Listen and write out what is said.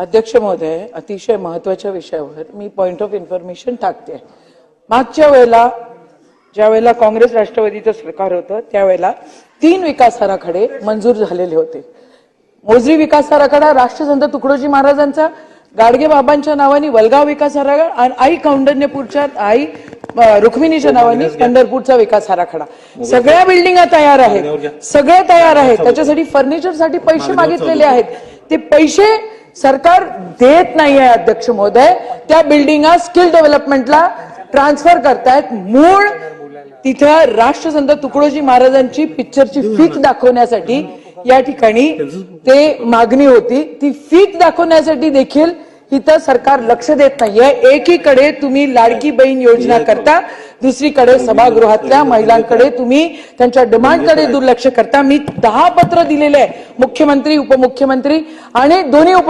अध्यक्ष महोदय अतिशय महत्त्वाच्या विषयावर मी पॉइंट ऑफ इन्फॉर्मेशन टाकते. मागच्या वेळेला ज्या वेळेला काँग्रेस राष्ट्रवादीचं सरकार होतं त्यावेळेला तीन विकास आराखडे मंजूर झालेले होते. मोजरी विकास आराखडा राष्ट्रसंत तुकडोजी महाराजांचा गाडगे बाबांच्या नावाने वलगाव विकास आराखडा आणि आई कौंडण्यपूरच्या आई रुक्मिणीच्या नावाने पंढरपूरचा विकास आराखडा. सगळ्या बिल्डिंगा तयार आहेत. सगळे तयार आहेत. त्याच्यासाठी फर्निचरसाठी पैसे मागितलेले आहेत. ते पैसे सरकार देत नाही आहे अध्यक्ष महोदय. त्या बिल्डिंगा स्किल डेव्हलपमेंटला ट्रान्सफर करतायत. मूळ तिथं राष्ट्रसंत तुकडोजी महाराजांची पिक्चरची फीत दाखवण्यासाठी या ठिकाणी ते मागणी होती. ती फीत दाखवण्यासाठी देखील इथं सरकार लक्ष देत नाहीये. एकीकडे तुम्ही लाडकी बहीण योजना करता दुसरीकडे सभागृहातल्या महिलांकडे तुम्ही त्यांच्या डिमांडकडे दुर्लक्ष करता. मी दहा पत्र दिलेले आहे मुख्यमंत्री उपमुख्यमंत्री आणि दोन्ही उप